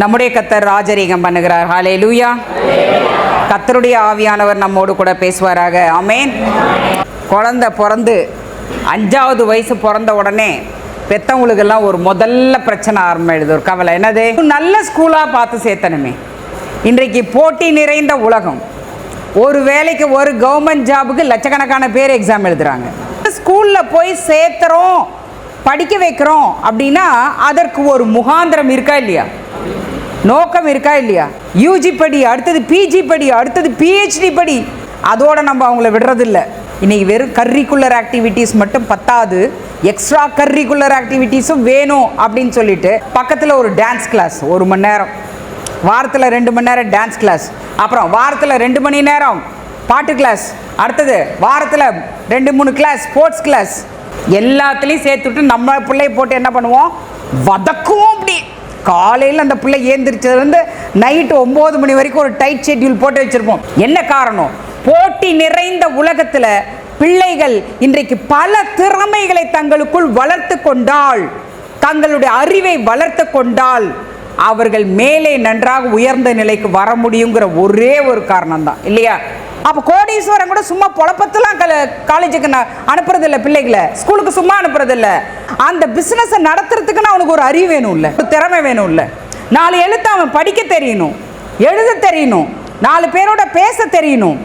நம்முடைய கத்தர் ராஜரீகம் பண்ணுகிறார். ஹாலே லூயா கத்தருடைய ஆவியானவர் நம்மோடு கூட பேசுவாராக. அமேன் குழந்தை பிறந்து அஞ்சாவது வயசு பிறந்த உடனே பெத்தவங்களுக்கெல்லாம் ஒரு முதல்ல பிரச்சனை ஆரம்பிடுது ஒரு கவலை. என்னது? நல்ல ஸ்கூலாக பார்த்து சேர்த்தணுமே. இன்றைக்கு போட்டி நிறைந்த உலகம். ஒரு வேலைக்கு ஒரு கவர்மெண்ட் ஜாபுக்கு லட்சக்கணக்கான பேர் எக்ஸாம் எழுதுறாங்க. ஸ்கூலில் போய் சேர்த்துறோம் படிக்க வைக்கிறோம் அப்படின்னா அதற்கு ஒரு முகாந்திரம் இருக்கா இல்லையா? நோக்கம் இருக்கா இல்லையா? யூஜி படி அடுத்தது பிஜி படி அடுத்தது பிஹெச்டி படி. அதோட நம்ம அவங்கள விடுறதில்ல. இன்னைக்கு வெறும் கர்ரிக்குலர் ஆக்டிவிட்டீஸ் மட்டும் பத்தாது. எக்ஸ்ட்ரா கர்ரிக்குலர் ஆக்டிவிட்டீஸும் வேணும் அப்படின்னு சொல்லிட்டு பக்கத்தில் ஒரு டான்ஸ் கிளாஸ் ஒரு மணி நேரம். வாரத்தில் ரெண்டு மணி நேரம் டான்ஸ் கிளாஸ் அப்புறம் வாரத்தில் ரெண்டு மணி நேரம் பாட்டு கிளாஸ் அடுத்தது வாரத்தில் ரெண்டு மூணு கிளாஸ் ஸ்போர்ட்ஸ் கிளாஸ் எல்லாத்துலேயும் சேர்த்துட்டு நம்ம பிள்ளைய போட்டு என்ன பண்ணுவோம்? வதக்குவோம் அப்படி. காலையில் அந்த பிள்ளை ஏந்திரிச்சதுலேருந்து நைட்டு ஒம்பது மணி வரைக்கும் ஒரு டைட் ஷெட்யூல் போட்டு வச்சுருப்போம். என்ன காரணம்? போட்டி நிறைந்த உலகத்தில் பிள்ளைகள் இன்றைக்கு பல திறமைகளை தங்களுக்குள் வளர்த்து கொண்டால் தங்களுடைய அறிவை வளர்த்து கொண்டால் அவர்கள் மேலே நன்றாக உயர்ந்த நிலைக்கு வர முடியுங்கிற ஒரே ஒரு காரணம் தான் இல்லையா? அப்போ கோடீஸ்வரன் கூட சும்மா பொழப்பத்தெல்லாம் காலேஜுக்கு நான் அனுப்புறதில்ல பிள்ளைகளை. ஸ்கூலுக்கு சும்மா அனுப்புறதில்ல. அந்த பிஸ்னஸை நடத்துறதுக்குன்னு அவனுக்கு ஒரு அறிவு வேணும் இல்லை ஒரு திறமை வேணும்ல. நாலு எழுத்து அவன் படிக்க தெரியணும். எழுத தெரியணும். நாலு பேரோட பேச தெரியணும்.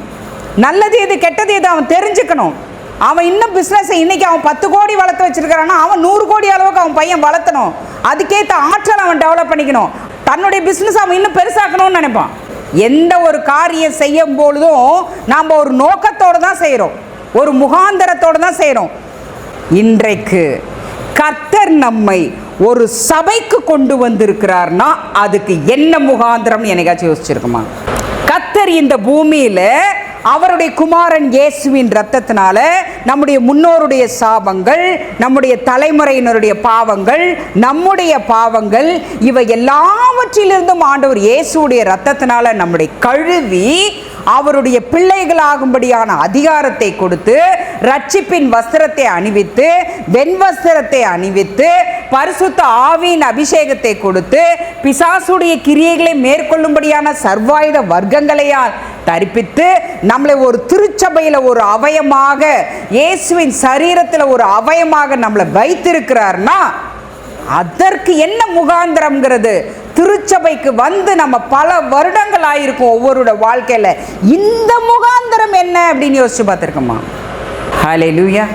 நல்லது எது கெட்டது எது அவன் தெரிஞ்சுக்கணும். அவன் இன்னும் பிஸ்னஸை இன்னைக்கு அவன் பத்து கோடி வளர்த்து வச்சிருக்கிறான்னா அவன் நூறு கோடி அளவுக்கு அவன் பையன் வளர்த்தணும். அதுக்கேற்ற ஆற்றல் அவன் டெவலப் பண்ணிக்கணும். தன்னுடைய பிஸ்னஸ் அவன் இன்னும் பெருசாக்கணும்னு நினைப்பான். எந்த ஒரு காரியம் செய்யும் பொழுதும் நாம் ஒரு நோக்கத்தோடு தான் செய்கிறோம் ஒரு முகாந்தரத்தோடு தான் செய்கிறோம் இன்றைக்கு கர்த்தர் நம்மை ஒரு சபைக்கு கொண்டு வந்திருக்கிறார்னா அதுக்கு என்ன முகாந்திரம் என்னைக்காச்சும் யோசிச்சிருக்குமா? கத்தர் இந்த பூமியில் அவருடைய குமாரன் இயேசுவின் ரத்தத்தினால நம்முடைய முன்னோருடைய சாபங்கள் நம்முடைய தலைமுறையினருடைய பாவங்கள் நம்முடைய பாவங்கள் இவை எல்லாவற்றிலிருந்தும் ஆண்டவர் இயேசுடைய ரத்தத்தினால நம்முடைய கழுவி அவருடைய பிள்ளைகளாகும்படியான அதிகாரத்தை கொடுத்து ரட்சிப்பின் வஸ்திரத்தை அணிவித்து வெண்வஸ்திரத்தை அணிவித்து பரிசுத்த ஆவியின் அபிஷேகத்தை கொடுத்து பிசாசுடைய கிரியைகளை மேற்கொள்ளும்படியான சர்வாயுத வர்க்கங்களையால் தரிப்பித்து நம்மளை ஒரு திருச்சபையில் ஒரு அவயமாக இயேசுவின் சரீரத்தில் ஒரு அவயமாக நம்மளை வைத்திருக்கிறார்னா அதற்கு என்ன முகாந்திரம்ங்கிறது? திருச்சபைக்கு வந்து நம்ம பல வருடங்கள் ஆயிருக்கும் ஒவ்வொருட வாழ்க்கையில். இந்த முகாந்திரம் என்ன அப்படின்னு யோசிச்சு பார்த்துருக்கோமா? ஹலே லூயா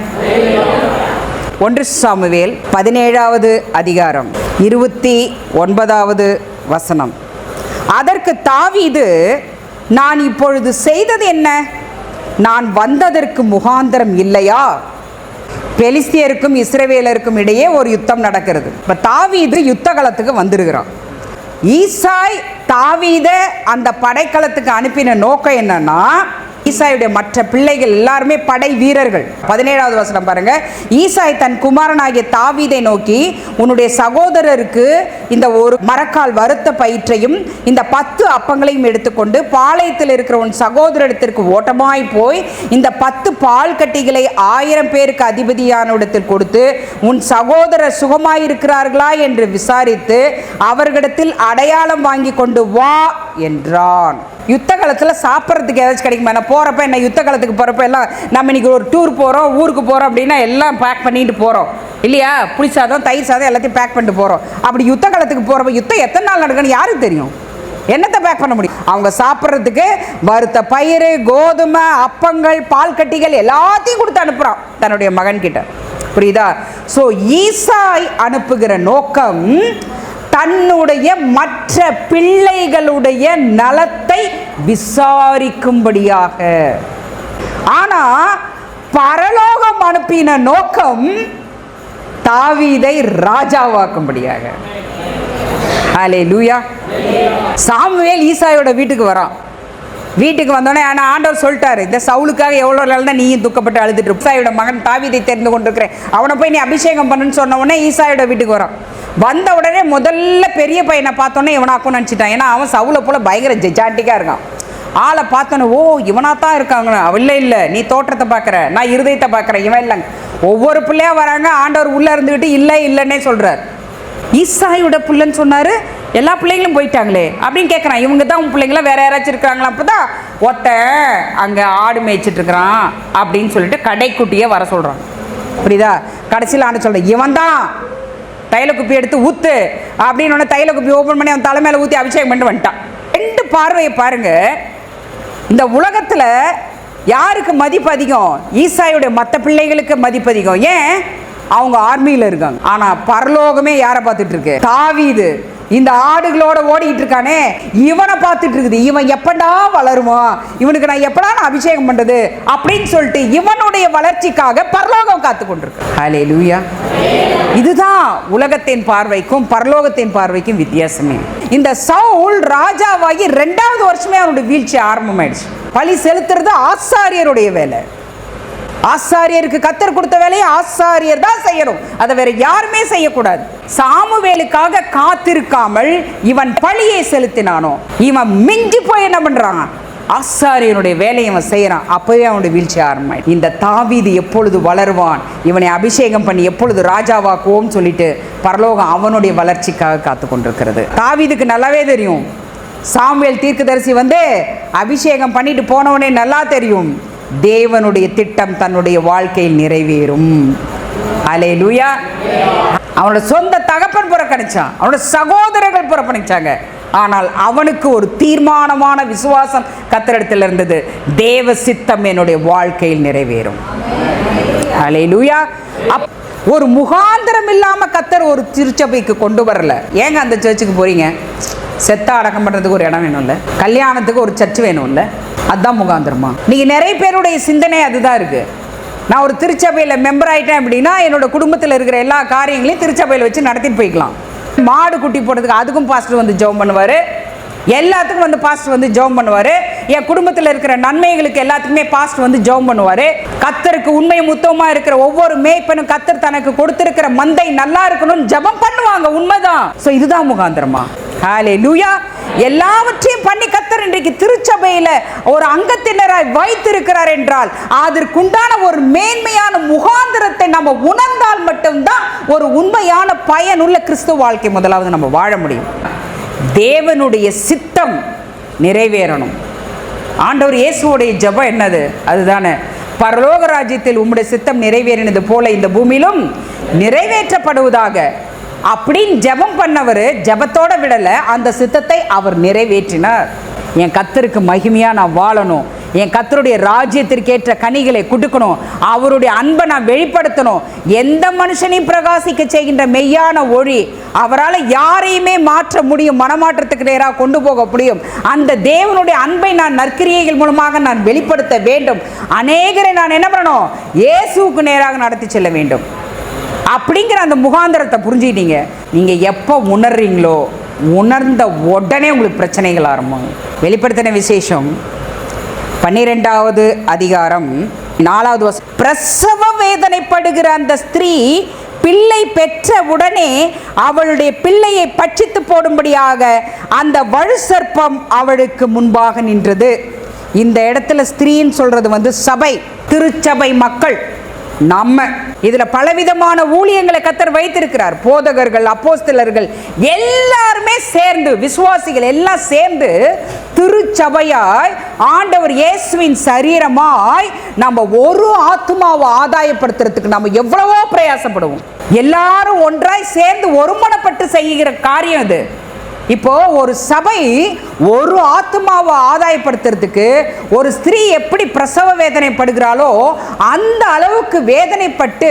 ஒன்று சாமுவேல் பதினேழாவது அதிகாரம் இருபத்தி ஒன்பதாவது வசனம். அதற்கு தாவிது நான் இப்பொழுது செய்தது என்ன? நான் வந்ததற்கு முகாந்திரம் இல்லையா? பெலிஸ்தியருக்கும் இஸ்ரவேலருக்கும் இடையே ஒரு யுத்தம் நடக்கிறது. இப்போ தாவீது யுத்த களத்துக்கு வந்திருக்கிறான். ஈசாய் தாவீத அந்த படைக்களத்துக்கு அனுப்பின நோக்கம் என்னன்னா ஈசாயுடைய மற்ற பிள்ளைகள் எல்லாருமே படை வீரர்கள். பதினேழாவது வசனம் பாருங்க. ஈசாய் தன் குமாரனாகிய தாவீதை நோக்கி உன்னுடைய சகோதரருக்கு இந்த ஒரு மரக்கால் வறுத்த பயிற்றையும் இந்த பத்து அப்பங்களையும் எடுத்துக்கொண்டு பாளையத்தில் இருக்கிற உன் சகோதரத்திற்கு ஓட்டமாய் போய் இந்த பத்து பால் கட்டிகளை ஆயிரம் பேருக்கு அதிபதியானவிடத்தில் கொடுத்து உன் சகோதரர் சுகமாயிருக்கிறார்களா என்று விசாரித்து அவர்களிடத்தில் அடையாளம் வாங்கி கொண்டு வா என்றான். யுத்த காலத்தில் சாப்பிட்றதுக்கு ஏதாச்சும் கிடைக்குமா? நான் போகிறப்ப என்ன யுத்த காலத்துக்கு போகிறப்ப எல்லாம் நம்ம இன்னைக்கு ஒரு டூர் போகிறோம் ஊருக்கு போகிறோம் அப்படின்னா எல்லாம் பேக் பண்ணிட்டு போகிறோம் இல்லையா? புளி சாதம் தயிர் சாதம் எல்லாத்தையும் பேக் பண்ணிட்டு போகிறோம் அப்படி யுத்த காலத்துக்கு போகிறப்ப யுத்தம் எத்தனை நாள் நடக்குன்னு யாருக்கு தெரியும்? என்னத்தை பேக் பண்ண முடியும்? அவங்க சாப்பிட்றதுக்கு வறுத்த பயிறு கோதுமை அப்பங்கள் பால் கட்டிகள் எல்லாத்தையும் கொடுத்து அனுப்புகிறான் தன்னுடைய மகன்கிட்ட. புரியுதா? ஸோ ஈசாய் அனுப்புகிற நோக்கம் தன்னுடைய மற்ற பிள்ளைகளுடைய நலத்தை விசாரிக்கும்படியாக. ஆனா பரலோகம் அனுப்பின நோக்கம் தாவீதை ராஜாவாக்கும்படியாக. அலே லூயா சாமுவேல் ஈசாயோட வீட்டுக்கு வரான். வீட்டுக்கு வந்தோடனே ஆனால் ஆண்டவர் சொல்லிட்டாரு இந்த சவுலுக்காக எவ்வளோ நாள் தான் நீயும் துக்கப்பட்டு அழுதுட்டு ஈசாயோட மகன் தாவீதை தெரிந்து கொண்டிருக்கிறேன். அவனை போய் நீ அபிஷேகம் பண்ணுன்னு சொன்ன உடனே ஈசாயோட வீட்டுக்கு வரான். வந்த உடனே முதல்ல பெரிய பையனை பார்த்தோன்னே இவனாக்கும் நினச்சிட்டான். ஏன்னா அவன் சவுளை போல பயங்கர ஜெஜாண்டிக்காக இருக்கான். ஆளை பார்த்தோன்னே ஓ இவனாக தான் இருக்காங்க இல்லை இல்லை. நீ தோற்றத்தை பார்க்குற. நான் இருதயத்தை பார்க்குறேன். இவன் இல்லைங்க. ஒவ்வொரு பிள்ளையா வராங்க. ஆண்டவர் உள்ளே இருந்துக்கிட்டு இல்லை இல்லைன்னே சொல்கிறார் ஈசாயோட புள்ளன்னு சொன்னார். எல்லா பிள்ளைங்களும் போயிட்டாங்களே. அப்படின்னு கேட்குறான் இவங்க தான் உன் பிள்ளைங்கள? வேற யாராச்சும் இருக்கிறாங்களா அப்போ தான் ஒத்த அங்கே ஆடு மேய்ச்சிட்டு இருக்கிறான். அப்படின்னு சொல்லிட்டு கடைக்குட்டியே வர சொல்கிறான் புரியுதா? கடைசியில் ஆண்டு சொல்கிறேன் இவன் தான் தைல குப்பி எடுத்து ஊத்து அப்படின்னு உடனே தைல குப்பி ஓப்பன் பண்ணி அவன் தலைமையில ஊற்றி அபிஷேகம் பண்ணிட்டு வந்துட்டான். ரெண்டு பார்வையை பாருங்க. இந்த உலகத்தில் யாருக்கு மதிப்பு அதிகம்? ஈசாயுடைய மற்ற பிள்ளைகளுக்கு மதிப்பு அதிகம். ஏன்? அவங்க ஆர்மியில் இருக்காங்க. ஆனால் பரலோகமே யாரை பார்த்துட்டு இருக்கு? தாவீது. இந்த ஆடுகளோட ஓடிக்கிட்டு இருக்கானே இவனை பார்த்துட்டு இருக்குது. இவன் எப்படா வளருவான்? இவனுக்கு நான் எப்படா நான் அபிஷேகம் பண்ணுறது அப்படின்னு சொல்லிட்டு இவனுடைய வளர்ச்சிக்காக பரலோகம் காத்து கொண்டிருக்கு ஹலே லூயா இதுதான் உலகத்தின் பார்வைக்கும் பரலோகத்தின் பார்வைக்கும் வித்தியாசமே. இந்த சவுல் ராஜாவாகி ரெண்டாவது வருஷமே அவனுடைய வீழ்ச்சி ஆரம்பமாயிடுச்சு. பழி செலுத்துறது ஆசாரியருடைய வேலை. ஆசாரியருக்கு கத்தர் கொடுத்த வேலையை ஆசாரியர் தான் செய்யணும். அதை வேற யாருமே செய்யக்கூடாது. சாமுவேலுக்காக காத்திருக்காமல் இவன் பழியை செலுத்தினானோ? இவன் மிஞ்சி போய் என்ன பண்றான்? ஆசாரியனுடைய வேலையை அவன் செய்கிறான் அப்போவே அவனுடைய வீழ்ச்சி ஆரம்பம் இந்த தாவீது எப்பொழுது வளருவான்? இவனை அபிஷேகம் பண்ணி எப்பொழுது ராஜாவாக்குவோம் சொல்லிட்டு பரலோகம் அவனுடைய வளர்ச்சிக்காக காத்து கொண்டிருக்கிறது தாவீதுக்கு நல்லாவே தெரியும். சாமுவேல் தீர்க்கதரிசி வந்து அபிஷேகம் பண்ணிட்டு போனவனே நல்லா தெரியும். தேவனுடைய திட்டம் தன்னுடைய வாழ்க்கையில் நிறைவேறும். அலே லூயா அவனோட சொந்த தகப்பன் புறக்கணிச்சான். அவனோட சகோதரர்கள் புறக்கணிச்சாங்க. ஆனால் அவனுக்கு ஒரு தீர்மானமான விசுவாசம் கத்திரிடத்தில் இருந்தது. தேவ சித்தம் என்னுடைய வாழ்க்கையில் நிறைவேறும். அலே லூயா ஒரு முகாந்திரம் இல்லாம கத்தர் ஒரு திருச்சபைக்கு கொண்டு வரல. ஏங்க அந்த சர்ச்சுக்கு போறீங்க? செத்த அடக்கம் பண்ணுறதுக்கு ஒரு இடம் வேணும்ல? கல்யாணத்துக்கு ஒரு சர்ச் வேணும்ல? அதுதான் முகாந்திரமா? நீங்க நிறைய பேருடைய சிந்தனை அதுதான் இருக்கு. நான் ஒரு திருச்சபையில் மெம்பர் ஆகிட்டேன் அப்படின்னா என்னோட குடும்பத்தில் இருக்கிற எல்லா காரியங்களையும் திருச்சபையில் வச்சு நடத்திட்டு போய்க்கலாம். மாடு குட்டி போடுறதுக்கு அதுக்கும் பாஸ்டர் வந்து ஜெபம் பண்ணுவார். எல்லாத்துக்கும் வந்து பாஸ்ட் வந்து ஜெபம் பண்ணுவார். என் குடும்பத்தில் இருக்கிற நன்மைகளுக்கு எல்லாத்துக்குமே பாஸ்ட் வந்து ஜெபம் பண்ணுவார். கத்தருக்கு உண்மை முத்தமாக இருக்கிற ஒவ்வொரு மேய்ப்பனும் கத்தர் தனக்கு கொடுத்திருக்கிற மந்தை நல்லா இருக்கணும்னு ஜெபம் பண்ணுவாங்க. உண்மைதான். ஸோ இதுதான் முகாந்திரமா. ஹாலே லூயா எல்லாவற்றையும் பண்ணி கத்தர் இன்றைக்கு திருச்சபையில் ஒரு அங்கத்தினராய் வைத்திருக்கிறார் என்றால் அதற்குண்டான ஒரு மேன்மையான முகாந்திரத்தை நம்ம உணர்ந்தால் மட்டும்தான் ஒரு உண்மையான பயனுள்ள கிறிஸ்துவ வாழ்க்கை முதலாவது நம்ம வாழ முடியும். தேவனுடைய சித்தம் நிறைவேறணும். ஆண்டவர் இயேசுவோடைய ஜெபம் என்னது? அதுதானே. பரலோக ராஜ்யத்தில் உம்முடைய சித்தம் நிறைவேறினது போல இந்த பூமியிலும் நிறைவேற்றப்படுவதாக. அப்படின்னு ஜெபம் பண்ணவர் ஜபத்தோட விடலை அந்த சித்தத்தை அவர் நிறைவேற்றினார். என் கத்தருக்கு மகிமையாக நான் வாழணும். என் கத்தருடைய ராஜ்யத்திற்கேற்ற கனிகளை கொடுக்கணும். அவருடைய அன்பை நான் வெளிப்படுத்தணும். எந்த மனுஷனையும் பிரகாசிக்க செய்கின்ற மெய்யான ஒளி அவரால் யாரையுமே மாற்ற முடியும் மனமாற்றத்துக்கு நேராக கொண்டு போக முடியும். அந்த தேவனுடைய அன்பை நான் நற்கிரியைகள் மூலமாக நான் வெளிப்படுத்த வேண்டும். அநேகரை நான் என்ன பண்ணணும்? இயேசுவுக்கு நேராக நடத்தி செல்ல வேண்டும். அப்படிங்கிற அந்த முகாந்திரத்தை புரிஞ்சுக்கிட்டீங்க. நீங்கள் எப்போ உணர்றீங்களோ உணர்ந்த உடனே உங்களுக்கு பிரச்சனைகள் ஆரம்பம். வெளிப்படுத்தின விசேஷம். பன்னிரெண்டாவது அதிகாரம் நாலாவது வருஷம் பிரசவ வேதனைப்படுகிற அந்த ஸ்திரீ பிள்ளை பெற்ற உடனே அவளுடைய பிள்ளையை பட்சித்து போடும்படியாக அந்த வலு சர்ப்பம் அவளுக்கு முன்பாக நின்றது. இந்த இடத்துல ஸ்திரீன்னு சொல்றது வந்து சபை திருச்சபை மக்கள். நம்ம. இதில் பலவிதமான ஊழியங்களை கத்தர் வைத்திருக்கிறார். போதகர்கள் அப்போஸ்தலர்கள் எல்லாருமே சேர்ந்து விசுவாசிகள் எல்லாம் சேர்ந்து திருச்சபையாய் ஆண்டவர் இயேசுவின் சரீரமாய் நம்ம ஒரு ஆத்மாவை ஆதாயப்படுத்துறதுக்கு நம்ம எவ்வளவோ பிரயாசப்படுவோம். எல்லாரும் ஒன்றாய் சேர்ந்து ஒருமனப்பட்டு செய்கிற காரியம் இது. இப்போ ஒரு சபை ஒரு ஆத்மாவை ஆதாயப்படுத்துறதுக்கு ஒரு ஸ்திரீ எப்படி பிரசவ வேதனைப்படுகிறாளோ அந்த அளவுக்கு வேதனைப்பட்டு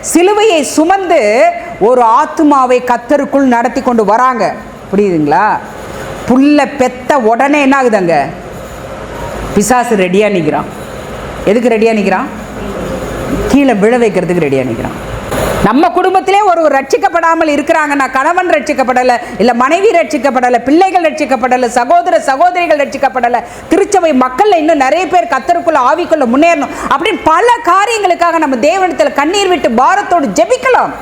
சிலுவையை சுமந்து ஒரு ஆத்மாவை கத்தருக்குள் நடத்தி கொண்டு வராங்க. புரியுதுங்களா? புல்ல பெத்த உடனே என்ன ஆகுதுங்க? பிசாசு ரெடியாக நிற்கிறான் எதுக்கு ரெடியாக நிற்கிறான் கீழே விழ வைக்கிறதுக்கு ரெடியாக நிற்கிறான் நம்ம குடும்பத்திலே ஒரு ரட்சிக்கப்படாமல் இருக்கிறாங்கன்னா கணவன் ரட்சிக்கப்படலை இல்லை மனைவி ரட்சிக்கப்படலை பிள்ளைகள் ரட்சிக்கப்படலை சகோதர சகோதரிகள் ரட்சிக்கப்படலை. திருச்சபை மக்களில் இன்னும் நிறைய பேர் கத்தருக்குள்ள ஆவிக்குள்ள முன்னேறணும். அப்படின்னு பல காரியங்களுக்காக நம்ம தேவனத்தில் கண்ணீர் விட்டு பாரத்தோடு ஜெபிக்கலாம்.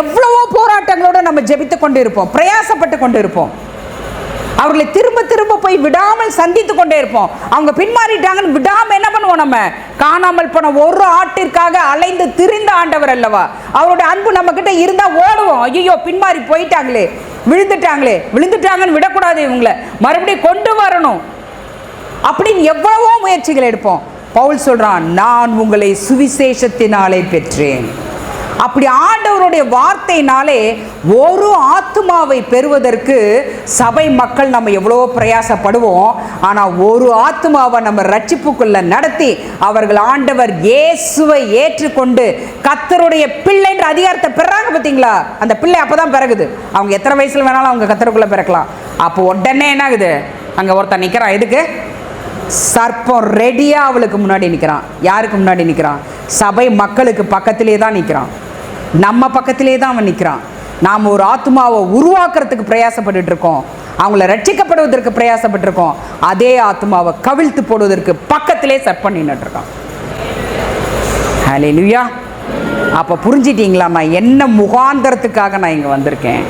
எவ்வளவோ போராட்டங்களோடு நம்ம ஜெபித்து கொண்டு இருப்போம் பிரயாசப்பட்டு கொண்டு இருப்போம் அவர்களை திரும்ப திரும்ப போய் விடாமல் சந்தித்து கொண்டே இருப்போம். அவங்க பின்மாறிட்டாங்கன்னு விடாமல் என்ன பண்ணுவோம் நம்ம? காணாமல் போன ஒரு ஆட்டிற்காக அலைந்து திரிந்த ஆண்டவர் அல்லவா? அவருடைய அன்பு நம்ம கிட்ட இருந்தால் ஓடுவோம். ஐயோ பின்மாறி போயிட்டாங்களே. விழுந்துட்டாங்களே. விழுந்துட்டாங்கன்னு விடக்கூடாது இவங்களை. மறுபடியும் கொண்டு வரணும். அப்படின்னு எவ்வளவோ முயற்சிகள் எடுப்போம். பவுல் சொல்கிறான் நான் உங்களை சுவிசேஷத்தினாலே பெற்றேன். அப்படி ஆண்டவருடைய வார்த்தையினாலே ஒரு ஆத்மாவை பெறுவதற்கு சபை மக்கள் நம்ம எவ்வளோ பிரயாசப்படுவோம். ஆனால் ஒரு ஆத்மாவை நம்ம ரட்சிப்புக்குள்ள நடத்தி அவர்கள் ஆண்டவர் இயேசுவை ஏற்றுக்கொண்டு கத்தருடைய பிள்ளைன்ற அதிகாரத்தை பெறாங்க பார்த்தீங்களா? அந்த பிள்ளை அப்போ தான் பிறகுது. அவங்க எத்தனை வயசில் வேணாலும் அவங்க கத்தருக்குள்ளே பிறக்கலாம். அப்போ உடனே என்ன ஆகுது அங்கே ஒருத்தன் நிற்கிறான் எதுக்கு? சர்ப்பம் ரெடியாக அவளுக்கு முன்னாடி நிற்கிறான் யாருக்கு முன்னாடி நிற்கிறான் சபை மக்களுக்கு பக்கத்திலே தான் நிற்கிறான் நம்ம பக்கத்திலே தான் அவன் நிற்கிறான் நாம் ஒரு ஆத்மாவை உருவாக்குறதுக்கு பிரயாசப்பட்டுட்டு இருக்கோம். அவங்கள ரட்சிக்கப்படுவதற்கு பிரயாசப்பட்டிருக்கோம். அதே ஆத்மாவை கவிழ்த்து போடுவதற்கு பக்கத்திலே சர்ப்பம் நின்றுட்டு இருக்கான். ஹalleluya அப்போ புரிஞ்சிட்டீங்களாம்மா? என்ன முகாந்தரத்துக்காக நான் இங்கே வந்திருக்கேன்?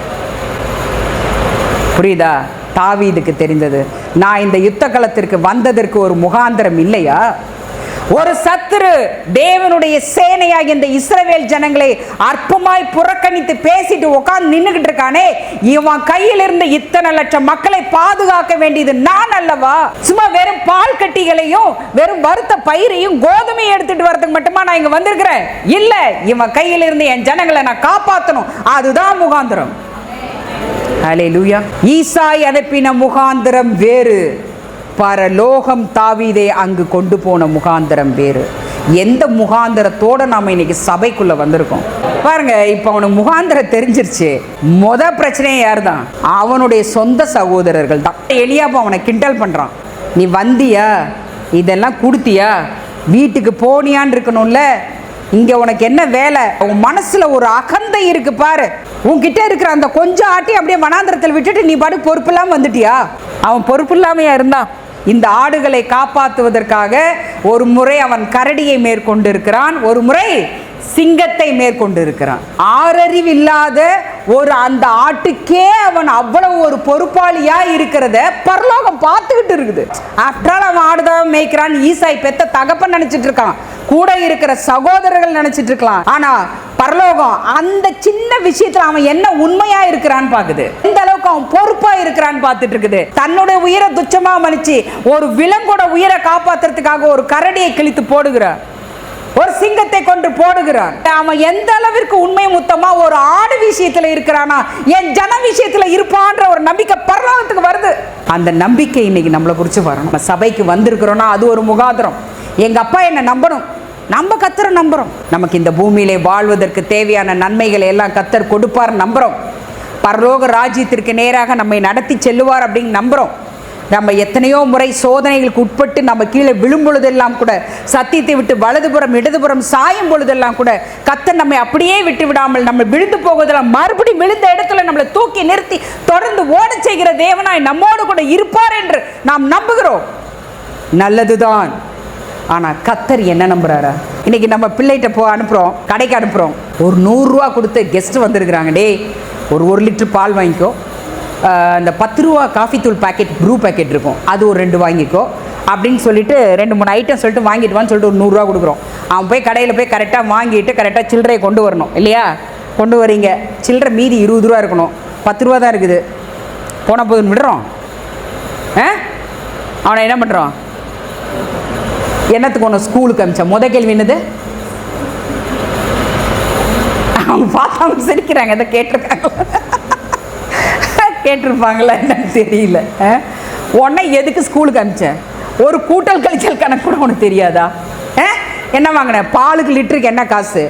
புரியுதா? தாவீதுக்கு தெரிந்தது. நான் இந்த யுத்த களத்திற்கு வந்ததற்கு ஒரு முகாந்திரம் இல்லையா? ஒரு சத்துரு தேவனுடைய சேனையாக இந்த இஸ்ரவேல் ஜனங்களை அற்பமாய் புறக்கணித்து பேசிட்டு உட்கார்ந்து நின்றுகிட்டு இருக்கானே இவன் கையில் இருந்த இத்தனை லட்சம் மக்களை பாதுகாக்க வேண்டியது நான் அல்லவா? சும்மா வெறும் பால் கட்டிகளையும் வெறும் வறுத்த பயிரையும் கோதுமையை எடுத்துட்டு வரதுக்கு மட்டுமா நான் இங்க வந்திருக்கிறேன்? இல்ல இவன் கையில் இருந்து என் ஜனங்களை நான் காப்பாத்தணும். அதுதான் முகாந்திரம். ஹalleluya. ஈசாய் அனுப்பின முகாந்திரம் வேறு. பரலோகம் தாவீதை அங்கு கொண்டு போன முகாந்திரம் வேறு. எந்த முகாந்திரத்தோட நாம இன்னைக்கு சபைக்குள்ள வந்திருக்கோம்? பாருங்க இப்போ அவனுக்கு முகாந்திரம் தெரிஞ்சிருச்சு. முத பிரச்சனையே யார் தான் அவனுடைய சொந்த சகோதரர்கள் தான். எலியாப்ப அவனை கிண்டல் பண்றான். நீ வந்தியா? இதெல்லாம் கொடுத்தியா? வீட்டுக்கு போனியான்னு இருக்கணும்ல? இங்க உனக்கு என்ன வேலை? உன் மனசுல ஒரு அகந்தை இருக்கு பாரு. உன்கிட்ட இருக்கிற அந்த கொஞ்சம் ஆட்டி அப்படியே வனாந்திரத்தில் விட்டுட்டு நீ பாட்டு பொறுப்பு இல்லாமல் வந்துட்டியா? அவன் பொறுப்பு இல்லாமையா இருந்தான் இந்த ஆடுகளை காப்பாற்றுவதற்காக ஒரு முறை அவன் கரடியை மேற்கொண்டு இருக்கிறான் ஒரு முறை சிங்கத்தை மேற்கொண்டு இருக்கிறான் ஆறறிவில்லாத ஒரு அந்த ஆட்டுக்கே அவன் அவ்வளவு ஒரு பொறுப்பாளியா இருக்கிறத பரலோகம் பார்த்துக்கிட்டு இருக்குது. ஆஃப்டர் ஆல் அவன் ஆடுதான் மேய்க்கிறான். ஈசாய் பெத்த தகப்பன் நினைச்சிட்டு இருக்கான். கூட இருக்கிற சகோதரர்கள் நினைச்சிட்டு இருக்கலாம். ஆனா பரலோகம் அந்த சின்ன விஷயத்துல அவன் என்ன உண்மையா இருக்கிறான்னு பாக்குது. இந்த அளவுக்கு அவன் பொறுப்பா இருக்கிறான்னு பார்த்துட்டு இருக்குது. தன்னுடைய உயிரை துச்சமா மன்னிச்சு ஒரு விலங்கோட உயிரை காப்பாத்துறதுக்காக ஒரு கரடியை கிழித்து போடுகிறான் ஒரு சிங்கத்தை கொண்டு போடுகிறான். அவன் எந்த அளவிற்கு உண்மை முத்தமா ஒரு ஆடு விஷயத்துல இருக்கிறானா என் ஜன விஷயத்துல இருப்பான்ற ஒரு நம்பிக்கை பரலோகத்துக்கு வருது. அந்த நம்பிக்கை இன்னைக்கு நம்மளை குறிச்சு வரணும். நம்ம சபைக்கு வந்திருக்கிறோம்னா அது ஒரு முகாந்திரம். எங்க அப்பா என்னை நம்பணும். நம்ம கத்தரை நம்புறோம். நமக்கு இந்த பூமியிலே வாழ்வதற்கு தேவையான நன்மைகளை எல்லாம் கத்தர் கொடுப்பார் நம்புறோம். பரலோக ராஜ்யத்திற்கு நேராக நம்மை நடத்தி செல்லுவார் அப்படின்னு நம்புறோம். நம்ம எத்தனையோ முறை சோதனைகளுக்கு உட்பட்டு நம்ம கீழே விழும் பொழுதெல்லாம் கூட சத்தியத்தை விட்டு வலதுபுறம் இடதுபுறம் சாயும் பொழுதெல்லாம் கூட கத்தர் நம்மை அப்படியே விட்டு விடாமல் நம்ம விழுந்து போவதெல்லாம் மறுபடியும் விழுந்த இடத்துல நம்மளை தூக்கி நிறுத்தி தொடர்ந்து ஓட செய்கிற தேவனாய் நம்மோடு கூட இருப்பார் என்று நாம் நம்புகிறோம். நல்லதுதான். ஆனா கத்தர் என்ன நம்புறாரா? இன்னைக்கு நம்ம பிள்ளைகிட்ட போ அனுப்புறோம் கடைக்கு அனுப்புறோம். ஒரு நூறுரூவா கொடுத்து கெஸ்ட் வந்திருக்கிறாங்க. டேய் ஒரு ஒரு லிட்டர் பால் வாங்கிக்கோ. இந்த பத்து ரூபா காஃபி தூள் பாக்கெட் ப்ரூ பாக்கெட் இருக்கும். அது ஒரு ரெண்டு வாங்கிக்கோ. அப்படின்னு சொல்லிட்டு ரெண்டு மூணு ஐட்டம் சொல்லிட்டு வாங்கிட்டு வான்னு சொல்லிட்டு ஒரு நூறுரூவா கொடுக்குறோம். அவன் போய் கடையில் போய் கரெக்டாக வாங்கிட்டு கரெக்டாக சில்லறையை கொண்டு வரணும். இல்லையா? கொண்டு வரீங்க. சில்லறை மீதி இருபது ரூபா இருக்கணும். பத்து ரூபா தான் இருக்குது. போன போதுன்னு விடுறோம். ஆ? அவனை என்ன பண்ணுறோம் என்னத்துக்கு ஒன்று ஸ்கூலுக்கு அமிச்சேன் முத கேள்வி என்னது? அவங்க பார்த்தாங்க சிரிக்கிறாங்க. இதை கேட்டிருக்காங்க. கேட்டிருப்பாங்களா என்னன்னு தெரியல ஆ? உன்னை எதுக்கு ஸ்கூலுக்கு அனுப்பிச்சேன்? ஒரு கூட்டல் கழிச்சல் கணக்கு கூட உனக்கு தெரியாதா? ஆ? என்ன வாங்கினேன் பாலுக்கு லிட்டருக்கு என்ன காசு?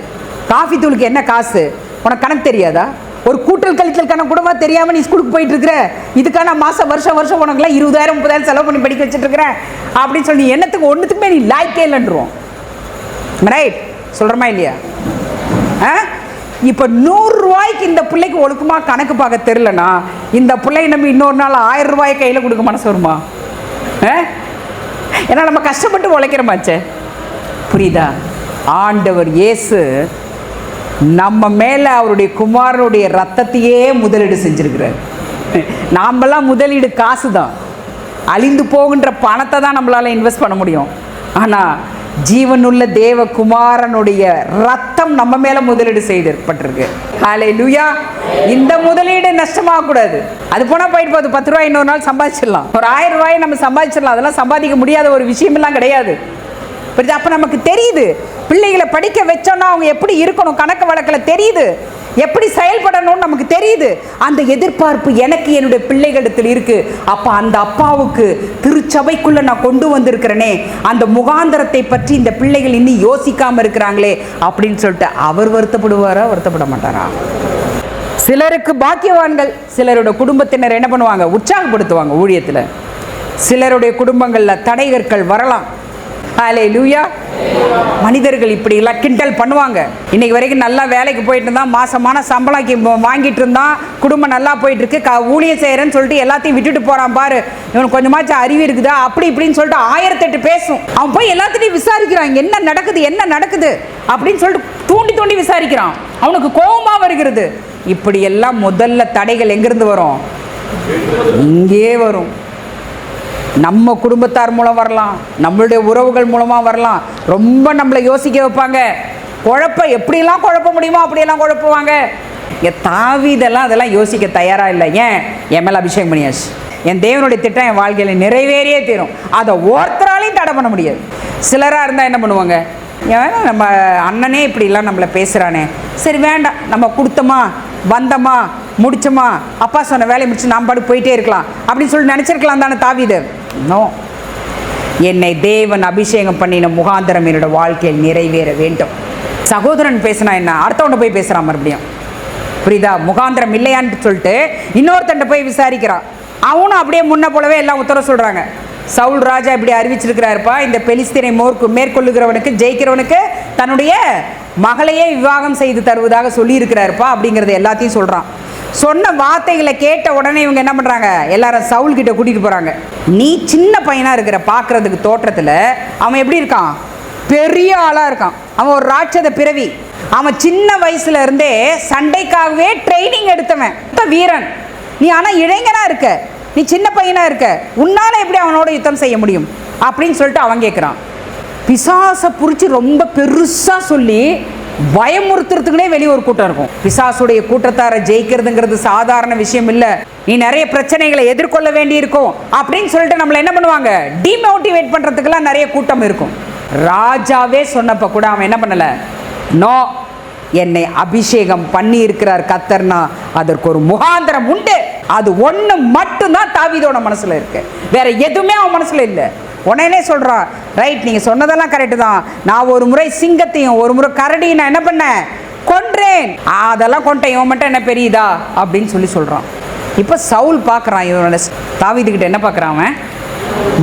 காஃபி தூளுக்கு என்ன காசு? உனக்கு கணக்கு தெரியாதா? ஒரு கூட்டல் கழிச்சல் கணக்கு கூடவா தெரியாமல் நீ ஸ்கூலுக்கு போயிட்டு இருக்கிற? இதுக்கான மாதம் வருஷம் வருஷம் உனக்குலாம் இருபதாயிரம் முப்பதாயிரம் செலவு பண்ணி படிக்க வச்சுட்டு இருக்கிறேன் அப்படின்னு சொல்லி என்னத்துக்கு ஒன்றுத்துக்குமே நீ லாய்க்கே இல்லைன்றோம் ரைட் சொல்கிறோமா இல்லையா? ஆ? இப்போ நூறுரூவாய்க்கு இந்த பிள்ளைக்கு ஒழுக்கமாக கணக்கு பார்க்க தெரிலனா இந்த பிள்ளை நம்ம இன்னொரு நாள் ஆயிரம் ரூபாய் கையில் கொடுக்க மனசு வருமா? ஆ? ஏன்னா நம்ம கஷ்டப்பட்டு உழைக்கிறோமாச்சே புரியுதா? ஆண்டவர் இயேசு நம்ம மேலே அவருடைய குமாரனுடைய ரத்தத்தையே முதலீடு செஞ்சுருக்கிறார். நாமெல்லாம் முதலீடு காசு தான் அழிந்து போகின்ற பணத்தை தான் நம்மளால் இன்வெஸ்ட் பண்ண முடியும். ஆனால் ஜீவனுள்ள தேவகுமாரனுடைய ரத்தம் நம்ம மேல முதலீடு செய்திருப்பட்டிருக்கு ஹாலே லுயா இந்த முதலீடு நஷ்டமாக கூடாது அது போனா போயிட்டு போகுது. பத்து ரூபாய் இன்னொரு நாள் சம்பாதிச்சிடலாம். ஒரு ஆயிரம் ரூபாய் நம்ம சம்பாதிச்சிடலாம். அதெல்லாம் சம்பாதிக்க முடியாத ஒரு விஷயமெல்லாம் கிடையாது. புரியுது? அப்போ நமக்கு தெரியுது. பிள்ளைகளை படிக்க வச்சோன்னா அவங்க எப்படி இருக்கணும்? கணக்கு வழக்கில் தெரியுது. எப்படி செயல்படணும்னு நமக்கு தெரியுது. அந்த எதிர்பார்ப்பு எனக்கு என்னுடைய பிள்ளைகளிடத்தில் இருக்கு. அப்போ அந்த அப்பாவுக்கு திருச்சபைக்குள்ள நான் கொண்டு வந்திருக்கிறேனே. அந்த முகாந்தரத்தை பற்றி இந்த பிள்ளைகள் இன்னும் யோசிக்காம இருக்கிறாங்களே அப்படின்னு சொல்லிட்டு அவர் வருத்தப்படுவாரா வருத்தப்பட மாட்டாரா? சிலருக்கு பாக்கியவான்கள் சிலரோட குடும்பத்தினர் என்ன பண்ணுவாங்க? உற்சாகப்படுத்துவாங்க ஊழியத்தில். சிலருடைய குடும்பங்களில் தடைகற்கள் வரலாம். ஹாலே லூயா மனிதர்கள் இப்படி எல்லாம் கிண்டல் பண்ணுவாங்க. இன்னைக்கு வரைக்கும் நல்லா வேலைக்கு போயிட்டு இருந்தான் மாசமான சம்பளம் வாங்கிட்டு இருந்தான் குடும்பம் நல்லா போயிட்டு இருக்கு க ஊழியம் செய்கிறேன்னு சொல்லிட்டு எல்லாத்தையும் விட்டுட்டு போறான் பாரு. இவனுக்கு கொஞ்சமாச்சும் அறிவு இருக்குதா? அப்படி இப்படின்னு சொல்லிட்டு ஆயிரத்தெட்டு பேசும். அவன் போய் எல்லாத்தையும் விசாரிக்கிறான் என்ன நடக்குது என்ன நடக்குது? அப்படின்னு சொல்லிட்டு தூண்டி தூண்டி விசாரிக்கிறான். அவனுக்கு கோபமா வருகிறது. இப்படி எல்லாம் முதல்ல தடைகள் எங்கிருந்து வரும்? இங்கே வரும். நம்ம குடும்பத்தார் மூலம் வரலாம். நம்மளுடைய உறவுகள் மூலமாக வரலாம். ரொம்ப நம்மளை யோசிக்க வைப்பாங்க. குழப்ப எப்படியெல்லாம் குழப்ப முடியுமோ அப்படியெல்லாம் குழப்புவாங்க. இங்கே தாவிதெல்லாம் அதெல்லாம் யோசிக்க தயாராக இல்லை. ஏன்? என் மேலே அபிஷேகம் பண்ணியாச்சு. என் தேவனுடைய திட்டம் என் வாழ்க்கையில் நிறைவேறியே தீரும். அதை ஒருத்தராலையும் தடை பண்ண முடியாது. சிலராக இருந்தால் என்ன பண்ணுவாங்க? ஏன்னா நம்ம அண்ணனே இப்படிலாம் நம்மளை பேசுகிறானே சரி வேண்டாம். நம்ம கொடுத்தோமா? வந்தோமா? முடிச்சோமா? அப்பா சொன்ன வேலையை முடிச்சு நாம் பாடு போயிட்டே இருக்கலாம். அப்படின்னு சொல்லி நினச்சிருக்கலாம் தானே தாவிது நோ என்னை தேவன் அபிஷேகம் பண்ணின முகாந்திரம் என்னோட வாழ்க்கையில் நிறைவேற வேண்டும். சகோதரன் பேசினா என்ன? அடுத்தவன்ட்ட போய் பேசுகிறான் மறுபடியும். புரியுதா? முகாந்திரம் இல்லையான்னு சொல்லிட்டு இன்னொருத்தன்ட்ட போய் விசாரிக்கிறான். அவனும் அப்படியே முன்ன போலவே எல்லாம் உத்தரவு சொல்கிறாங்க சவுல் ராஜா இப்படி அறிவிச்சிருக்கிறாருப்பா இந்த பெலிஸ்தீனை மோர்க்கு மேற்கொள்ளுகிறவனுக்கு ஜெயிக்கிறவனுக்கு தன்னுடைய மகளையே விவாகம் செய்து தருவதாக சொல்லியிருக்கிறாருப்பா அப்படிங்கிறத எல்லாத்தையும் சொல்கிறான் சொன்ன வார்த்தைகளை கேட்ட உடனே இவங்க என்ன பண்ணுறாங்க எல்லாரும் சவுல் கிட்ட கூட்டிகிட்டு போகிறாங்க நீ சின்ன பையனாக இருக்கிற பார்க்குறதுக்கு தோற்றத்தில் அவன் எப்படி இருக்கான்? பெரிய ஆளாக இருக்கான். அவன் ஒரு ராட்சத பிறவி. அவன் சின்ன வயசுல இருந்தே சண்டைக்காகவே ட்ரைனிங் எடுத்தவன். இப்போ வீரன். நீ ஆனால் இளைஞனாக இருக்க. நீ சின்ன பையனாக இருக்க. உன்னால் எப்படி அவனோட யுத்தம் செய்ய முடியும்? அப்படின்னு சொல்லிட்டு அவன் கேட்குறான் பிசாசை பிடிச்சி ரொம்ப பெருசாக சொல்லி பயமுறுத்துறதுக்குனே வெளியே ஒரு கூட்டம் இருக்கும். பிசாசுடைய கூட்டத்தாரை ஜெயிக்கிறதுங்கிறது சாதாரண விஷயம் இல்லை. நீ நிறைய பிரச்சனைகளை எதிர்கொள்ள வேண்டி இருக்கும் அப்படின்னு சொல்லிட்டு நம்மளை என்ன பண்ணுவாங்க? டிமோட்டிவேட் பண்ணுறதுக்கெல்லாம் நிறைய கூட்டம் இருக்கும். ராஜாவே சொன்னப்போ கூட அவன் என்ன பண்ணலை? நோ என்னை அபிஷேகம் பண்ணி இருக்கிறார் கத்தர்னா அதற்கு ஒரு முகாந்திரம் உண்டு. அது ஒன்று மட்டும்தான் தாவிதோட மனசில் இருக்கு. வேற எதுவுமே அவன் மனசில் இல்லை. உடனே சொல்கிறான் ரைட் நீங்கள் சொன்னதெல்லாம் கரெக்டு தான். நான் ஒரு முறை சிங்கத்தையும் ஒரு முறை கரடியும் நான் என்ன பண்ணேன்? கொன்றேன். அதெல்லாம் கொண்டேன் இவன் மட்டும் என்ன பெரியதா? அப்படின்னு சொல்லி சொல்கிறான் இப்போ சவுல் பார்க்குறான் இவனோட தாவிதுக்கிட்ட என்ன பார்க்குறான் அவன்?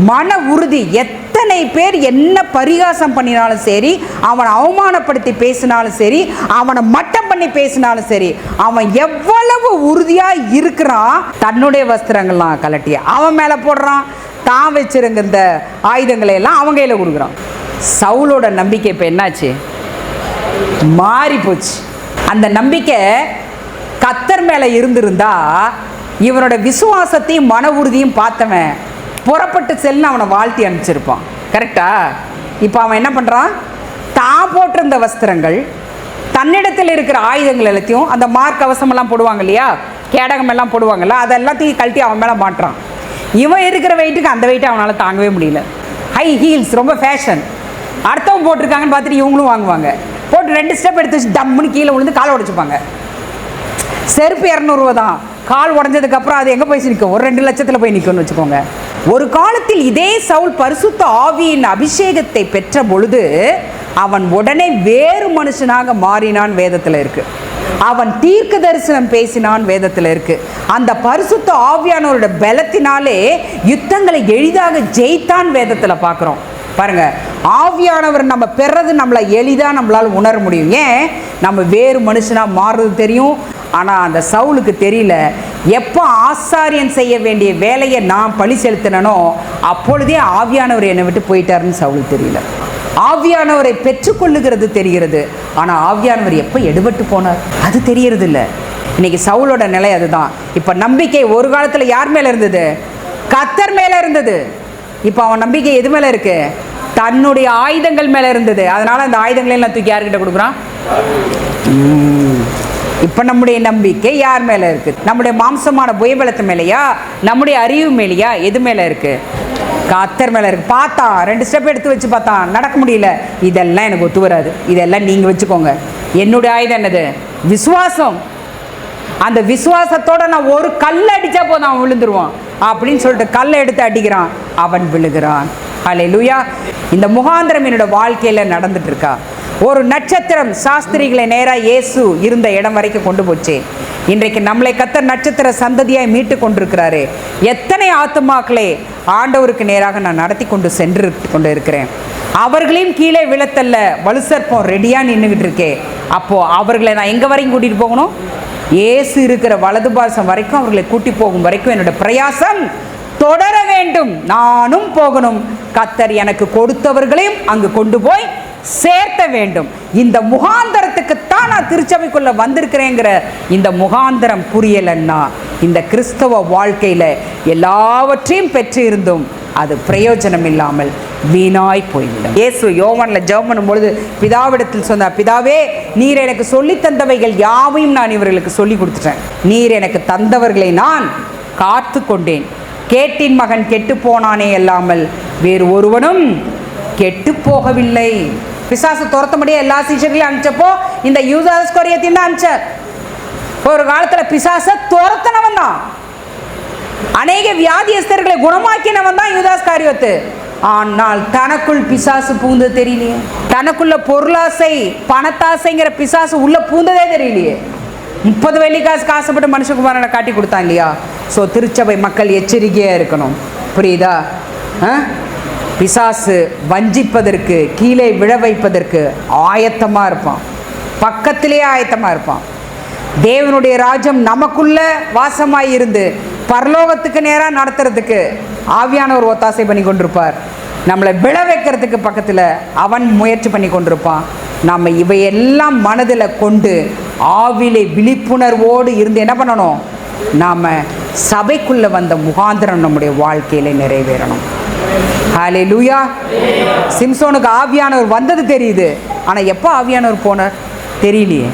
மன உறுதி. எத்தனை பேர் என்ன பரிகாசம் பண்ணினாலும் சரி அவனை அவமானப்படுத்தி பேசினாலும் சரி அவனை மட்டம் பண்ணி பேசினாலும் சரி அவன் எவ்வளவு உறுதியாக இருக்கிறான் தன்னுடைய வஸ்திரங்கள்லாம் கலட்டி அவன் மேலே போடுறான். தான் வச்சிருங்க இந்த ஆயுதங்களை எல்லாம் அவங்க கையில் கொடுக்குறான். சவுலோட நம்பிக்கை இப்போ என்னாச்சு? மாறி போச்சு. அந்த நம்பிக்கை கத்தர் மேலே இருந்திருந்தா இவனோட விசுவாசத்தையும் மன உறுதியும் பார்த்தவன் புறப்பட்டு செல்லுன்னு அவனை வாழ்த்தி அனுப்பிச்சிருப்பான். கரெக்டா இப்போ அவன் என்ன பண்ணுறான் தான் போட்டிருந்த வஸ்திரங்கள் தன்னிடத்தில் இருக்கிற ஆயுதங்கள் எல்லாத்தையும் அந்த மார்க் கவசமெல்லாம் போடுவாங்க இல்லையா? கேடகம் எல்லாம் போடுவாங்கல்ல அதெல்லாத்தையும் கழட்டி அவன் மேலே மாட்டுறான். இவன் இருக்கிற வெயிட்டுக்கு அந்த வெயிட்டை அவனால் தாங்கவே முடியல. ஹை ஹீல்ஸ் ரொம்ப ஃபேஷன் அடுத்தவன் போட்டிருக்காங்கன்னு பார்த்துட்டு இவங்களும் வாங்குவாங்க. போட்டு ரெண்டு ஸ்டெப் எடுத்து வச்சு டம்முன்னு கீழே விழுந்து காலை உடச்சிப்பாங்க. செருப்பு இரநூறுவா தான். கால் உடஞ்சதுக்கப்புறம் அது எங்கே போய் நிற்கும் ஒரு ரெண்டு லட்சத்தில் போய் நிற்கும்னு வச்சுக்கோங்க. ஒரு காலத்தில் இதே சவுல் பரிசுத்த ஆவியின் அபிஷேகத்தை பெற்ற பொழுது அவன் உடனே வேறு மனுஷனாக மாறினான் வேதத்தில் இருக்குது அவன் தீர்க்க தரிசனம் பேசினான் வேதத்தில் இருக்கு. அந்த பரிசுத்த ஆவியானவரோட பலத்தினாலே யுத்தங்களை எளிதாக ஜெயித்தான் வேதத்தில் பார்க்குறோம் பாருங்க ஆவியானவர் நம்ம பெறது நம்மளை எளிதாக நம்மளால் உணர முடியும். ஏன்? நம்ம வேறு மனுஷனாக மாறுறது தெரியும். ஆனால் அந்த சவுலுக்கு தெரியல எப்போ ஆசாரியன் செய்ய வேண்டிய வேலையை நான் பழி செலுத்தினனோ அப்பொழுதே ஆவியானவர் என்னை விட்டு போயிட்டாருன்னு சவுலுக்கு தெரியல. ஆவியானவரை பெற்றுக்கொள்ளுகிறது தெரிகிறது. ஆனால் ஆவியானவர் எப்போ எடுபட்டு போனார்? அது தெரியறது இல்லை இன்னைக்கு சவுலோட நிலை அதுதான். இப்போ நம்பிக்கை ஒரு காலத்தில் யார் மேலே இருந்தது? கத்தர் மேலே இருந்தது. இப்போ அவன் நம்பிக்கை எது மேலே இருக்கு? தன்னுடைய ஆயுதங்கள் மேலே இருந்தது. அதனால அந்த ஆயுதங்களை எல்லாம் தூக்கி யார்கிட்ட கொடுக்குறான்? இப்போ நம்முடைய நம்பிக்கை யார் மேலே இருக்குது நம்முடைய மாம்சமான புயபலத்து மேலேயா? நம்முடைய அறிவு மேலேயா? எது மேலே இருக்குது கத்தர் மேலே இருக்கு. பார்த்தான் ரெண்டு ஸ்டெப் எடுத்து வச்சு பார்த்தான் நடக்க முடியல. இதெல்லாம் எனக்கு ஒத்து வராது. இதெல்லாம் நீங்கள் வச்சுக்கோங்க. என்னுடைய ஆயுதம் என்னது? விசுவாசம். அந்த விசுவாசத்தோட நான் ஒரு கல் அடித்தா போதும் அவன் விழுந்துருவான். அப்படின்னு சொல்லிட்டு கல்லை எடுத்து அடிக்கிறான். அவன் விழுகிறான். அலை லூயா இந்த முகாந்திரம் என்னோட வாழ்க்கையில் நடந்துட்டு இருக்கா? ஒரு நட்சத்திரம் சாஸ்திரிகளை நேராக இயேசு இருந்த இடம் வரைக்கும் கொண்டு போச்சு. இன்றைக்கு நம்மளை கத்தர் நட்சத்திர சந்ததியாய் மீட்டு கொண்டிருக்கிறாரு. எத்தனை ஆத்துமாக்களை ஆண்டவருக்கு நேராக நான் நடத்தி கொண்டு சென்று கொண்டு இருக்கிறேன் அவர்களையும் கீழே விழத்தல்ல வலுசற்பம் ரெடியாக நின்றுக்கிட்டு இருக்கேன் அப்போது அவர்களை நான் எங்கே வரைக்கும் கூட்டிகிட்டு போகணும்? இயேசு இருக்கிற வலது பாசம் வரைக்கும் அவர்களை கூட்டி போகும் வரைக்கும் என்னோட பிரயாசம் தொடர வேண்டும். நானும் போகணும். கத்தர் எனக்கு கொடுத்தவர்களையும் அங்கு கொண்டு போய் சேர்த்த வேண்டும். இந்த முகாந்தரத்துக்குத்தான் நான் திருச்சபைக்குள்ள வந்திருக்கிறேங்கிற இந்த முகாந்தரம் புரியலன்னா இந்த கிறிஸ்தவ வாழ்க்கையில் எல்லாவற்றையும் பெற்று இருந்தும் அது பிரயோஜனம் இல்லாமல் வீணாய் போய்விடும். இயேசு யோவனில் ஜெபம் பண்ணும் பொழுது பிதாவிடத்தில் சொன்னார் பிதாவே நீர் எனக்கு சொல்லி தந்தவைகள் யாவையும் நான் இவர்களுக்கு சொல்லி கொடுத்துட்டேன். நீர் எனக்கு தந்தவர்களை நான் காத்து கொண்டேன். கேட்டின் மகன் கெட்டு போனானே அல்லாமல் வேறு ஒருவனும் கெட்டு போகவில்லை. பிசாசு துரத்த முடிய எல்லா சீஷர்களையும் அனுப்பிச்சப்போ இந்த யூதாஸ் கொரியத்தையும் தான் அனுப்பிச்சார். ஒரு காலத்தில் பிசாசை துரத்தினவன் தான். அநேக வியாதியஸ்தர்களை குணமாக்கினவன் தான் யூதாஸ் காரியத்து ஆனால் தனக்குள் பிசாசு பூந்து தெரியலையே. தனக்குள்ள பொருளாசை பணத்தாசைங்கிற பிசாசு உள்ள பூந்ததே தெரியலையே. முப்பது வெள்ளிக்காசுக்கு ஆசைப்பட்டு மனுஷகுமாரனை காட்டி கொடுத்தான் இல்லையா ஸோ திருச்சபை மக்கள் எச்சரிக்கையாக இருக்கணும். புரியுதா? ஆ? பிசாசு வஞ்சிப்பதற்கு கீழே விழ வைப்பதற்கு ஆயத்தமாக இருப்பான். பக்கத்திலே ஆயத்தமாக இருப்பான். தேவனுடைய ராஜ்யம் நமக்குள்ளே வாசமாக இருந்து பரலோகத்துக்கு நேராக நடத்துறதுக்கு ஆவியானவர் ஒத்தாசை பண்ணி கொண்டிருப்பார். நம்மளை விழ வைக்கிறதுக்கு பக்கத்தில் அவன் முயற்சி பண்ணி கொண்டிருப்பான். நம்ம இவையெல்லாம் மனதில் கொண்டு ஆவிலே விழிப்புணர்வோடு இருந்து என்ன பண்ணணும்? நாம் சபைக்குள்ளே வந்த முகாந்திரம் நம்முடைய வாழ்க்கையில் நிறைவேறணும். ஹாலே லூயா சிம்சோனுக்கு ஆவியானவர் வந்தது தெரியுது. ஆனால் எப்போ ஆவியானவர் போனார்? தெரியலையே.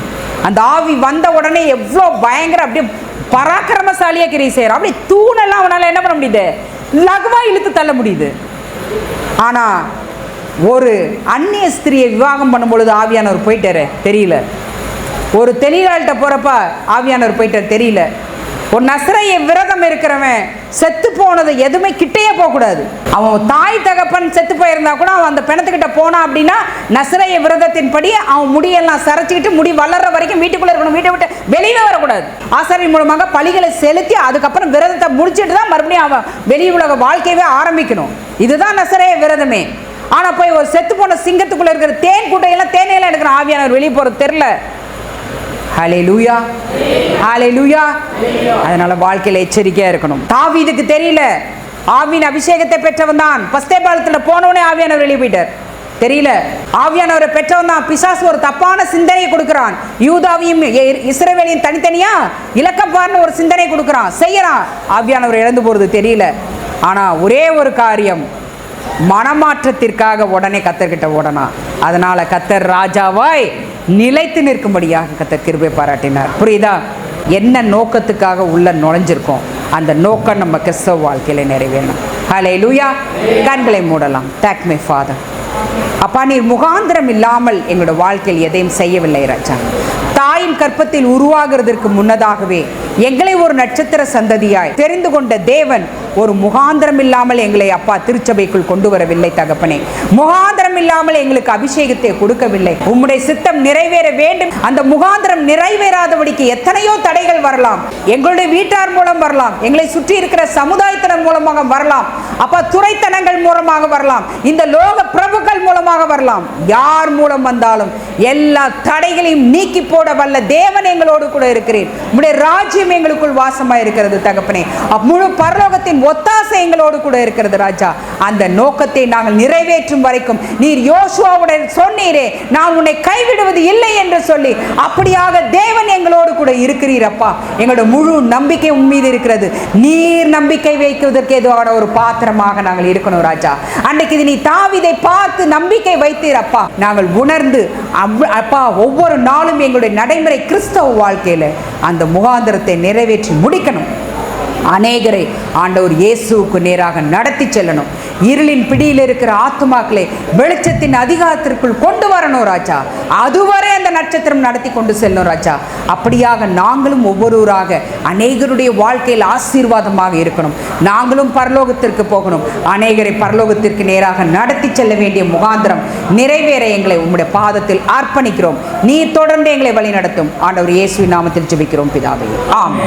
அந்த ஆவி வந்த உடனே எவ்வளோ பயங்கர அப்படியே பராக்கிரமசாலியாக கிரி செய்கிறார். அப்படியே தூணெல்லாம் அவனால் என்ன பண்ண முடியுது? லகுவாக இழுத்து தள்ள முடியுது. ஆனால் ஒரு அந்நிய ஸ்திரியை விவாகம் பண்ணும் பொழுது ஆவியானவர் போயிட்டாரு. தெரியல. ஒரு தெளிவாள்கிட்ட போகிறப்ப ஆவியானவர் போயிட்டார். தெரியல. ஒரு நசரைய விரதம் இருக்கிறவன் செத்து போனது எதுவுமே கிட்டேயே போகக்கூடாது. அவன் தாய் தகப்பன் செத்து போயிருந்தா கூட அவன் அந்த பிணத்துக்கிட்ட போனான் அப்படின்னா நசரைய விரதத்தின்படி அவன் முடியெல்லாம் சரைச்சிக்கிட்டு முடி வளர்ற வரைக்கும் வீட்டுக்குள்ளே இருக்கணும் வீட்டை விட்டு வெளியே வரக்கூடாது. ஆசாரியின் மூலமாக பலிகளை செலுத்தி அதுக்கப்புறம் விரதத்தை முடிச்சிட்டு தான் மறுபடியும் அவன் வெளி உலக வாழ்க்கையவே ஆரம்பிக்கணும். இதுதான் நசரைய விரதமே. ஆனால் போய் ஒரு செத்து போன சிங்கத்துக்குள்ளே இருக்கிற தேன் கூட்டையெல்லாம் தேனையெல்லாம் எடுக்கிற ஆவியானவர் வெளியே போகிறது தெரில ஹலே லூயா ஹலே லூயா அதனால வாழ்க்கையில் எச்சரிக்கையாக இருக்கணும். தாவீதுக்கு தெரியல. ஆவியின் அபிஷேகத்தை பெற்றவன் தான். பஸ்தே பாலத்தில் போனவனே ஆவியானவர் வெளியே போயிட்டார். தெரியல. ஆவியானவரை பெற்றவன் தான். பிசாசு ஒரு தப்பான சிந்தனையை கொடுக்குறான். யூதாவையும் இ- இஸ்ரவேலையும் தனித்தனியா இலக்கப்பார்னு ஒரு சிந்தனை கொடுக்குறான். செய்யறான். ஆவியானவர் இழந்து போகிறது தெரியல. ஆனால் ஒரே ஒரு காரியம். மனமாற்றத்திற்காக உடனே கத்தர்கிட்ட ஓடனா. அதனால கத்தர் ராஜாவாய் நிலைத்து நிற்கும்படியாக கத்தர் கிருபை பாராட்டினார். புரியுதா? என்ன நோக்கத்துக்காக உள்ள நுழைஞ்சிருக்கோம்? அந்த நோக்கம் நம்ம கிறிஸ்தவ வாழ்க்கையில் நிறைவேறணும். ஹலே லூயா கண்களை மூடலாம். டேக் மை ஃபாதர் அப்பா நீர் முகாந்திரம் இல்லாமல் எங்களோட வாழ்க்கையில் எதையும் செய்யவில்லை ராஜா. தாயின் கற்பத்தில் உருவாகிறதற்கு முன்னதாகவே எங்களை ஒரு நட்சத்திர சந்ததியாய் தெரிந்து கொண்ட தேவன் ஒரு முகாந்திரம் இல்லாமல் எங்களை அப்பா திருச்சபைக்குள் கொண்டு வரவில்லை தகப்பனே. முகாந்திரம் இல்லாமல் எங்களுக்கு அபிஷேகத்தை கொடுக்கவில்லை. உம்முடைய சித்தம் நிறைவேற வேண்டும். அந்த முகாந்திரம் நிறைவேறாதபடிக்கு எத்தனையோ தடைகள் வரலாம். எங்களுடைய வீட்டார் மூலம் வரலாம். எங்களை சுற்றி இருக்கிற சமுதாயத்தினர் மூலமாக வரலாம். அப்பா துறைத்தனங்கள் மூலமாக வரலாம். இந்த லோக பிரபுக்கள் மூலமாக வரலாம். யார் மூலம் வந்தாலும் எல்லா தடைகளையும் நீக்கி போட வல்ல தேவன் எங்களோடு கூட இருக்கிறேன் உம்முடைய ராஜ்யம் எங்களுக்குள் வாசமாக இருக்கிறது தகப்பனே. முழு பரலோகத்தின் ஒத்தாசை எங்களோடு கூட இருக்கிறது ராஜா. அந்த நோக்கத்தை நாங்கள் நிறைவேற்றும் வரைக்கும் நீர் யோசுவாவுடன் சொன்னீரே. நான் உன்னை கைவிடுவது இல்லை என்று சொல்லி அப்படியாக தேவன் எங்களோடு கூட இருக்கிறீர் அப்பா எங்களோட முழு நம்பிக்கை உன் மீது இருக்கிறது. நீர் நம்பிக்கை வைக்குவதற்கு எதுவான ஒரு பாத்திரமாக நாங்கள் இருக்கணும் ராஜா. அன்னைக்கு இது நீ தாவிதை பார்த்து நம்பிக்கை வைத்தீரப்பா. நாங்கள் உணர்ந்து அப்பா ஒவ்வொரு நாளும் எங்களுடைய நடைமுறை கிறிஸ்தவ வாழ்க்கையில அந்த முகாந்திரத்தை நிறைவேற்றி முடிக்கணும். அநேகரை ஆண்டவர் இயேசுவுக்கு நேராக நடத்தி செல்லணும். இருளின் பிடியில் இருக்கிற ஆத்துமாக்களை வெளிச்சத்தின் அதிகாரத்திற்குள் கொண்டு வரணும் ராஜா. அதுவரை அந்த நட்சத்திரம் நடத்தி கொண்டு செல்லும் ராஜா. அப்படியாக நாங்களும் ஒவ்வொருவராக அநேகருடைய வாழ்க்கையில் ஆசீர்வாதமாக இருக்கணும். நாங்களும் பரலோகத்திற்கு போகணும். அநேகரை பரலோகத்திற்கு நேராக நடத்தி செல்ல வேண்டிய முகாந்திரம் நிறைவேற எங்களை உம்முடைய பாதத்தில் அர்ப்பணிக்கிறோம். நீ தொடர்ந்து எங்களை வழிநடத்தும். ஆண்டவர் இயேசுவின் நாமத்தில் ஜெபிக்கிறோம் பிதாவே. ஆம்